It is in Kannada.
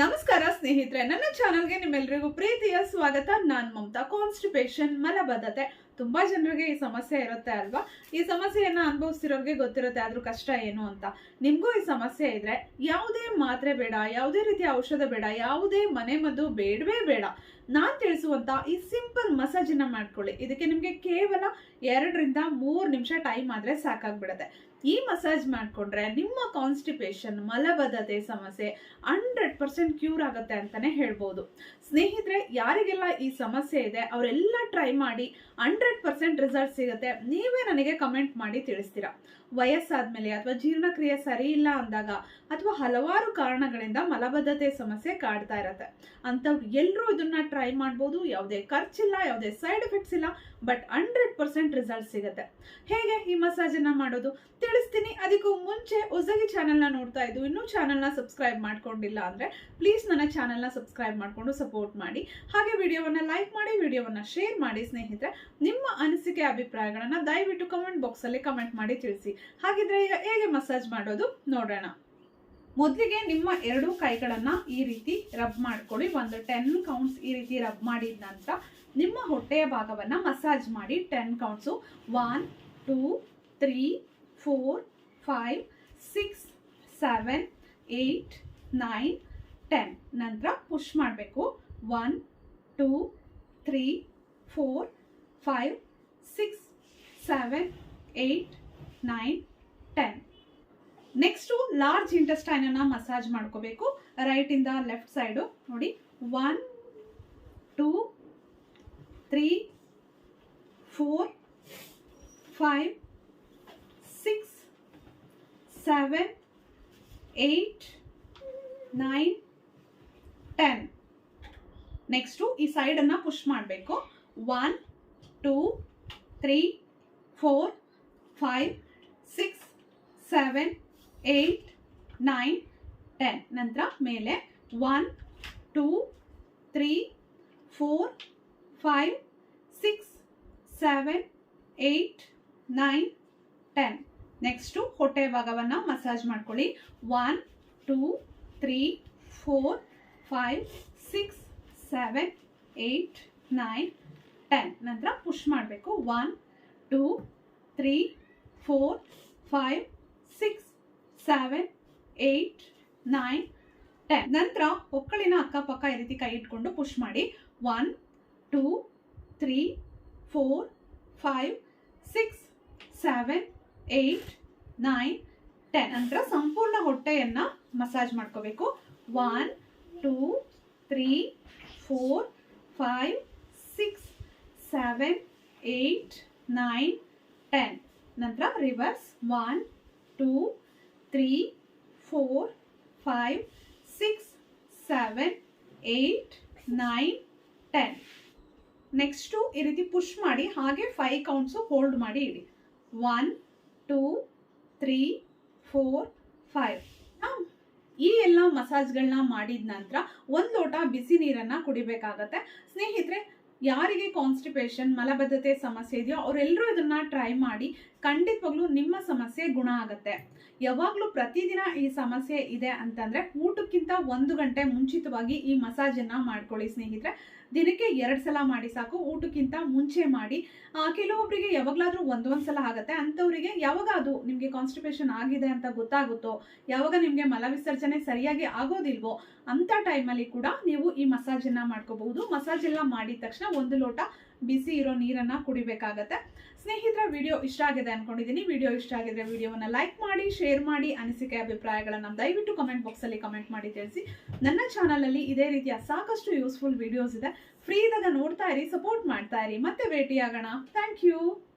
ನಮಸ್ಕಾರ ಸ್ನೇಹಿತರೆ ನನ್ನ ಚಾನಲ್ಗೆ ನಿಮ್ಮೆಲ್ಲರಿಗೂ ಪ್ರೀತಿಯ ಸ್ವಾಗತ. ನಾನ್ ಮಮತಾ ಕಾನ್ಸ್ಟಿಪೇಷನ್ ಮಲಬದ್ಧತೆ. ತುಂಬಾ ಜನರಿಗೆ ಈ ಸಮಸ್ಯೆ ಇರುತ್ತೆ ಅಲ್ವಾ? ಈ ಸಮಸ್ಯೆಯನ್ನ ಅನುಭವಿಸ್ತಿರೋರಿಗೆ ಗೊತ್ತಿರುತ್ತೆ ಅದ್ರ ಕಷ್ಟ ಏನು ಅಂತ. ನಿಮಗೂ ಈ ಸಮಸ್ಯೆ ಇದ್ರೆ ಯಾವುದೇ ಮಾತ್ರೆ ಬೇಡ, ಯಾವುದೇ ರೀತಿಯ ಔಷಧ ಬೇಡ, ಯಾವುದೇ ಮನೆ ಮದ್ದು ಬೇಡವೇ ಬೇಡ. ನಾನ್ ತಿಳಿಸುವಂತ ಈ ಸಿಂಪಲ್ ಮಸಾಜ್ ಅನ್ನ ಮಾಡ್ಕೊಳ್ಳಿ. ಇದಕ್ಕೆ ನಿಮ್ಗೆ ಕೇವಲ ಎರಡರಿಂದ ಮೂರು ನಿಮಿಷ ಟೈಮ್ ಆದ್ರೆ ಸಾಕಾಗ್ಬಿಡತ್ತೆ. ಈ ಮಸಾಜ್ ಮಾಡ್ಕೊಂಡ್ರೆ ನಿಮ್ಮ ಕಾನ್ಸ್ಟಿಪೇಷನ್, ಮಲಬದ್ಧತೆ ಸಮಸ್ಯೆ ಹಂಡ್ರೆಡ್ ಪರ್ಸೆಂಟ್ ಕ್ಯೂರ್ ಆಗುತ್ತೆ ಅಂತಾನೆ ಹೇಳ್ಬೋದು. ಸ್ನೇಹಿತರೆ, ಯಾರಿಗೆಲ್ಲ ಈ ಸಮಸ್ಯೆ ಇದೆ, ಅವರೆಲ್ಲ ಟ್ರೈ ಮಾಡಿ ಹಂಡ್ರೆಡ್ ಪರ್ಸೆಂಟ್ ರಿಸಲ್ಟ್ ಸಿಗುತ್ತೆ. ನೀವೇ ನನಗೆ ಕಮೆಂಟ್ ಮಾಡಿ ತಿಳಿಸ್ತೀರಾ? ವಯಸ್ಸಾದ್ಮೇಲೆ ಅಥವಾ ಜೀರ್ಣಕ್ರಿಯೆ ಸರಿ ಇಲ್ಲ ಅಂದಾಗ ಅಥವಾ ಹಲವಾರು ಕಾರಣಗಳಿಂದ ಮಲಬದ್ಧತೆ ಸಮಸ್ಯೆ ಕಾಡ್ತಾ ಇರತ್ತೆ. ಅಂಥವ್ರು ಎಲ್ಲರೂ ಇದನ್ನ ಟ್ರೈ ಮಾಡ್ಬೋದು. ಯಾವುದೇ ಖರ್ಚಿಲ್ಲ ಯಾವುದೇ ಸೈಡ್ ಎಫೆಕ್ಟ್ಸ್ ಇಲ್ಲ, ಬಟ್ ಹಂಡ್ರೆಡ್ ಪರ್ಸೆಂಟ್ ರಿಸಲ್ಟ್ ಸಿಗುತ್ತೆ. ಹೇಗೆ ಈ ಮಸಾಜ್ ಅನ್ನ ಮಾಡೋದು? ತಿಳಿಸ್ತೀನಿ. ಅದಕ್ಕೂ ಮುಂಚೆ ಹೊಸಗಿ ಚಾನೆಲ್ನ ನೋಡ್ತಾ ಇದ್ದು ಇನ್ನೂ ಚಾನೆಲ್ನ ಸಬ್ಸ್ಕ್ರೈಬ್ ಮಾಡ್ಕೊಂಡಿಲ್ಲ ಅಂದ್ರೆ ಪ್ಲೀಸ್ ನನ್ನ ಚಾನೆಲ್ನ ಸಬ್ಸ್ಕ್ರೈಬ್ ಮಾಡ್ಕೊಂಡು ಸಪೋರ್ಟ್ ಮಾಡಿ. ಹಾಗೆ ವಿಡಿಯೋವನ್ನ ಲೈಕ್ ಮಾಡಿ, ವಿಡಿಯೋವನ್ನ ಶೇರ್ ಮಾಡಿ ಸ್ನೇಹಿತರೆ. ನಿಮ್ಮ ಅನಿಸಿಕೆ, ಅಭಿಪ್ರಾಯಗಳನ್ನ ದಯವಿಟ್ಟು ಕಮೆಂಟ್ ಬಾಕ್ಸ್ ಅಲ್ಲಿ ಕಮೆಂಟ್ ಮಾಡಿ ತಿಳಿಸಿ. ಹಾಗಿದ್ರೆ ಈಗ ಹೇಗೆ ಮಸಾಜ್ ಮಾಡೋದು ನೋಡೋಣ. ಮೊದಲಿಗೆ ನಿಮ್ಮ ಎರಡೂ ಕೈಗಳನ್ನ ಈ ರೀತಿ ರಬ್ ಮಾಡ್ಕೊಳ್ಳಿ. ಒಂದು ಟೆನ್ ಕೌಂಟ್ಸ್ ಈ ರೀತಿ ರಬ್ ಮಾಡಿದ ನಂತರ ನಿಮ್ಮ ಹೊಟ್ಟೆಯ ಭಾಗವನ್ನ ಮಸಾಜ್ ಮಾಡಿ ten counts one two three four five six seven eight nine ten ನಂತರ ಪುಷ್ ಮಾಡಬೇಕು. One two three four five six seven eight nine ten next large intestine ಅನ್ನ ಮಸಾಜ್ ಮಾಡ್ಕೋಬೇಕು. ರೈಟ್ ಇಂದ ಲೆಫ್ಟ್ ಸೈಡು ನೋಡಿ. One two three four five six seven eight nine ten next ಈ ಸೈಡನ್ನು ಪುಷ್ ಮಾಡಬೇಕು. One two, three, four, five, six, seven, eight, nine, ten. ನಂತರ ಮೇಲೆ one, two, three, four, five, six, seven, eight, nine, ten. Next ಹೊಟ್ಟೆ ಭಾಗವನ್ನು ಮಸಾಜ್ ಮಾಡ್ಕೊಳ್ಳಿ. One, two, three, four, five, six, seven, eight, nine ten ನಂತರ ಪುಷ್ ಮಾಡಬೇಕು. One two three four five six seven eight nine ten ನಂತರ ಒಕ್ಕಳಿನ ಅಕ್ಕಪಕ್ಕ ಈ ರೀತಿ ಕೈ ಇಟ್ಕೊಂಡು ಪುಷ್ ಮಾಡಿ. One two three four five six seven eight nine ten ನಂತರ ಸಂಪೂರ್ಣ ಹೊಟ್ಟೆಯನ್ನು ಮಸಾಜ್ ಮಾಡ್ಕೋಬೇಕು. One two three four five six seven eight nine ten ನಂತರ reverse one two three four five six seven eight nine ten next ಈ ರೀತಿ ಪುಷ್ ಮಾಡಿ, ಹಾಗೆ ಫೈವ್ ಕೌಂಟ್ಸು ಹೋಲ್ಡ್ ಮಾಡಿ ಇಡಿ. One two three four five ಈ ಎಲ್ಲ ಮಸಾಜ್ಗಳನ್ನ ಮಾಡಿದ ನಂತರ ಒಂದು ಲೋಟ ಬಿಸಿ ನೀರನ್ನ ಕುಡಿಬೇಕಾಗತ್ತೆ. ಸ್ನೇಹಿತರೆ ಯಾರಿಗೆ ಕಾನ್ಸ್ಟಿಪೇಷನ್ ಮಲಬದ್ಧತೆ ಸಮಸ್ಯೆ ಇದೆಯೋ ಅವರೆಲ್ಲರೂ ಇದನ್ನ ಟ್ರೈ ಮಾಡಿ ಖಂಡಿತವಾಗ್ಲೂ ನಿಮ್ಮ ಸಮಸ್ಯೆ ಗುಣ ಆಗುತ್ತೆ. ಯಾವಾಗಲೂ ಪ್ರತಿದಿನ ಈ ಸಮಸ್ಯೆ ಇದೆ ಅಂತಂದ್ರೆ ಊಟಕ್ಕಿಂತ ಒಂದು ಗಂಟೆ ಮುಂಚಿತವಾಗಿ ಈ ಮಸಾಜನ್ನು ಮಾಡ್ಕೊಳ್ಳಿ ಸ್ನೇಹಿತರೆ. ದಿನಕ್ಕೆ ಎರಡು ಸಲ ಮಾಡಿ ಸಾಕು, ಊಟಕ್ಕಿಂತ ಮುಂಚೆ ಮಾಡಿ. ಕೆಲವೊಬ್ಬರಿಗೆ ಯಾವಾಗಲಾದರೂ ಒಂದೊಂದು ಸಲ ಆಗುತ್ತೆ. ಅಂಥವರಿಗೆ ಯಾವಾಗ ಅದು ನಿಮಗೆ ಕಾನ್ಸ್ಟಿಪೇಷನ್ ಆಗಿದೆ ಅಂತ ಗೊತ್ತಾಗುತ್ತೋ, ಯಾವಾಗ ನಿಮಗೆ ಮಲವಿಸರ್ಜನೆ ಸರಿಯಾಗಿ ಆಗೋದಿಲ್ವೋ, ಅಂಥ ಟೈಮಲ್ಲಿ ಕೂಡ ನೀವು ಈ ಮಸಾಜನ್ನು ಮಾಡ್ಕೋಬಹುದು. ಮಸಾಜ್ ಎಲ್ಲ ಮಾಡಿದ ತಕ್ಷಣ ಒಂದು ಲೋಟ ಬಿಸಿ ಇರೋ ನೀರನ್ನು ಕುಡಿಬೇಕಾಗತ್ತೆ. ಸ್ನೇಹಿತರ ವಿಡಿಯೋ ಇಷ್ಟ ಆಗಿದೆ ಅನ್ಕೊಂಡಿದ್ದೀನಿ. ವಿಡಿಯೋ ಇಷ್ಟ ಆಗಿದ್ರೆ ವಿಡಿಯೋವನ್ನು ಲೈಕ್ ಮಾಡಿ, ಶೇರ್ ಮಾಡಿ, ಅನಿಸಿಕೆ ಅಭಿಪ್ರಾಯಗಳನ್ನು ದಯವಿಟ್ಟು ಕಮೆಂಟ್ ಬಾಕ್ಸಲ್ಲಿ ಕಮೆಂಟ್ ಮಾಡಿ ತಿಳಿಸಿ. ನನ್ನ ಚಾನಲಲ್ಲಿ ಇದೇ ರೀತಿಯ ಸಾಕಷ್ಟು ಯೂಸ್ಫುಲ್ ವಿಡಿಯೋಸ್ ಇದೆ. ಫ್ರೀ ಇದ್ದಾಗ ನೋಡ್ತಾ ಇರಿ ಸಪೋರ್ಟ್ ಮಾಡ್ತಾ ಇರಿ. ಮತ್ತೆ ಭೇಟಿಯಾಗೋಣ. Thank you